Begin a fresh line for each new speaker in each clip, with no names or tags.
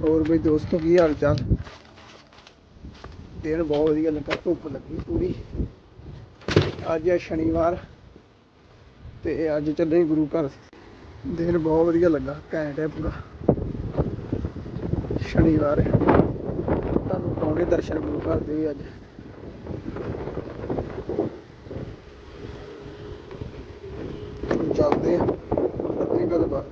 ਹੋਰ ਬਈ ਦੋਸਤੋ, ਕੀ ਹਾਲ ਚਾਲ? ਦਿਨ ਬਹੁਤ ਵਧੀਆ ਲੱਗਾ, ਧੁੱਪ ਲੱਗੀ ਪੂਰੀ। ਅੱਜ ਹੈ ਸ਼ਨੀਵਾਰ ਤੇ ਅੱਜ ਚੱਲੇ ਗੁਰੂ ਘਰ। ਦਿਨ ਬਹੁਤ ਵਧੀਆ ਲੱਗਾ, ਘੈਂਟ ਹੈ ਪੂਰਾ। ਸ਼ਨੀਵਾਰ ਤੁਹਾਨੂੰ ਕਰਾਉਣੇ ਦਰਸ਼ਨ ਗੁਰੂ ਘਰ ਦੇ ਅੱਜ ਹੁਣ ਚੱਲਦੇ ਆ ਅੱਧੀ ਗੱਲਬਾਤ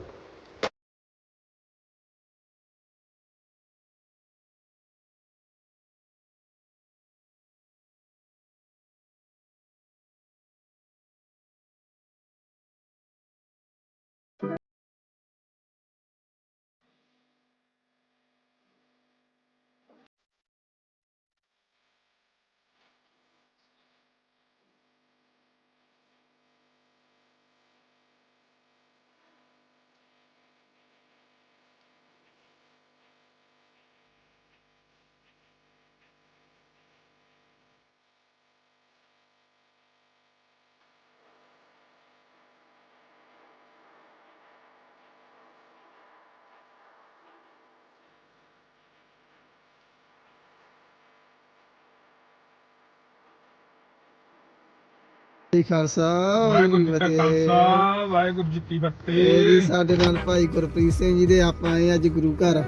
ਜੀ ਖਾਲਸਾ
ਵਾਹਿਗੁਰੂ ਜੀ ਕਾ
ਫਤਿਹ।
ਖਾਲਸਾ ਵਾਹਿਗੁਰੂ ਜੀ ਕੀ
ਇਹ ਜੀ
ਫਤਿਹ
ਸਾਡੇ ਨਾਲ ਭਾਈ ਗੁਰਪ੍ਰੀਤ ਸਿੰਘ ਜੀ ਦੇ ਆਪਾਂ ਆਏ ਅੱਜ ਗੁਰੂ ਘਰ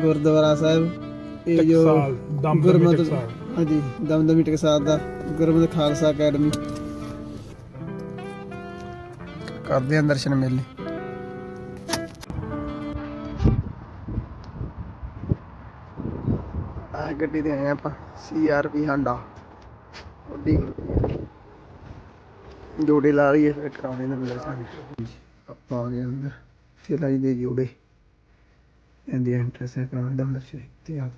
ਗੁਰਦੁਆਰਾ ਸਾਹਿਬ। ਇਹ ਜੋ ਗੁਰਮਤਿ। ਹਾਂਜੀ ਦਮਦਮੀ ਟਕਸਾਲ ਦਾ ਗੁਰਮਤਿ ਖਾਲਸਾ ਅਕੈਡਮੀ। ਕਰਦੇ ਆਂ ਦਰਸ਼ਨ ਮੇਲੇ। ਆ ਗੱਡੀ ਤੇ ਆਏ ਆਪਾਂ ਸੀਆਰਪੀ ਹਾਂਡਾ ਉਹਦੀ ਜੋੜੇ ਲਾ ਲਈਏ। ਫਿਰ ਕਰਾਉਣੇ ਨੇ ਦਰਸ਼ਨ ਆਪਾਂ ਆ ਗਏ ਅੰਦਰ। ਤੇ ਲਾਈ ਦੇ ਜੋੜੇ। ਇਹਦੀ ਐਂਟਰੈਂਸ ਹੈ, ਕਰਾਉਣੇ ਦਾ ਦਰਸ਼ਨ ਤੇ ਆ।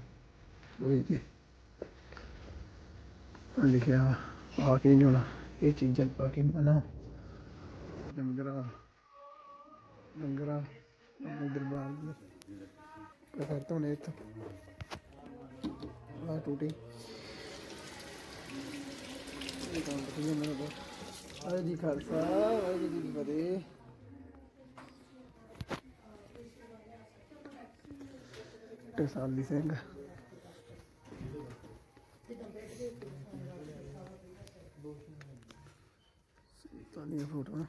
ਉਹ ਜੀ। ਲਿਖਿਆ, ਆ ਕੇ ਨਹੀਂ ਇਹ ਚੀਜ਼ਾਂ ਪਾ ਕੇ ਮਨਾ ਡੰਗਰਾ ਡੰਗਰਾ ਆਪਣੇ ਦਰਬਾਰ ਦੇ ਕਹਰ ਤੋਂ ਨੇ ਇੱਥੇ? ਆ ਟੂਟੀ। ਇਹ ਕੰਮ ਵਧੀਆ ਮੇਰਾ ਬਹੁਤ ਵਾਹਿਗੁਰੂ ਜੀ ਖਾਲਸਾ, ਵਾਹਿਗੁਰੂ ਜੀ ਕੀ ਫਤਿਹ। ਟਸਾਲੀ ਸਿੰਘ। ਤਾਲੀਆਂ ਫੋਟੋਆਂ।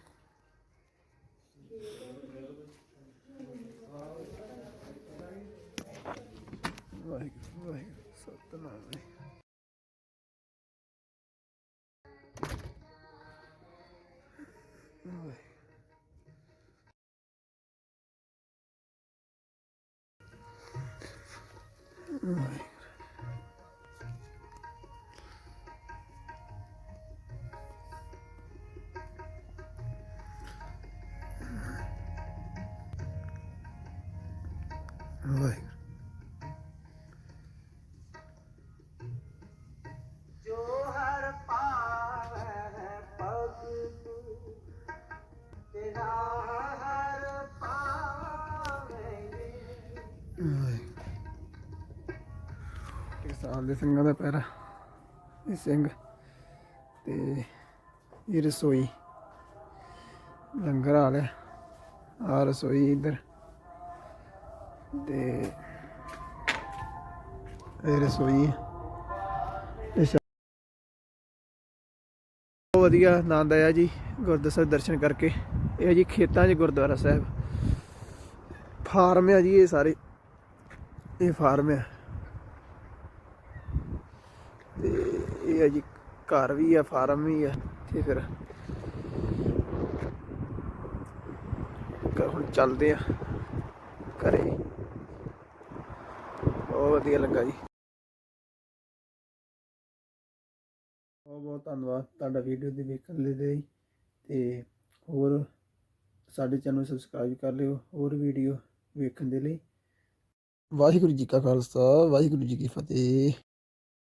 ਵਾਹਿਗੁਰੂ ਵਾਹਿਗੁਰੂ, ਸਤਨਾਮ। ਵਾਹਿਗੁਰੂ ਵਾਹਿਗੁਰੂ ਸਾਲ ਦੇ ਸਿੰਘਾਂ ਦਾ ਪੈਰਾ ਇਹ ਸਿੰਘ ਤੇ ਇਹ ਰਸੋਈ। ਲੰਗਰ ਆ ਹੈ। ਆ ਰਸੋਈ ਇੱਧਰ। ਤੇ ਇਹ ਰਸੋਈ ਬਹੁਤ ਵਧੀਆ ਆਨੰਦ ਆਇਆ ਜੀ, ਗੁਰਦੁਆਰਾ ਸਾਹਿਬ ਦਰਸ਼ਨ ਕਰਕੇ। ਇਹ ਜੀ ਖੇਤਾਂ 'ਚ ਗੁਰਦੁਆਰਾ ਸਾਹਿਬ। ਫਾਰਮ ਆ ਜੀ ਇਹ ਸਾਰੇ। ਇਹ ਫਾਰਮ ਆ। ਤੇ ਇਹ ਹੈ ਜੀ ਘਰ ਵੀ ਆ ਫਾਰਮ ਵੀ ਆ ਤੇ ਫਿਰ ਕ- ਹੁਣ ਚੱਲਦੇ ਆ ਘਰੇ। ਬਹੁਤ ਵਧੀਆ ਲੱਗਾ ਜੀ। ਬਹੁਤ ਬਹੁਤ ਧੰਨਵਾਦ ਤੁਹਾਡਾ ਵੀਡੀਓ ਦੇ ਵੇਖਣ ਲਈ ਤੇ ਹੋਰ ਸਾਡੇ ਚੈਨਲ ਨੂੰ ਸਬਸਕ੍ਰਾਈਬ ਕਰ ਲਿਓ ਹੋਰ ਵੀਡੀਓ ਵੇਖਣ ਦੇ ਲਈ। ਵਾਹਿਗੁਰੂ ਜੀ ਕਾ ਖਾਲਸਾ ਵਾਹਿਗੁਰੂ ਜੀ ਕੀ ਫਤਿਹ।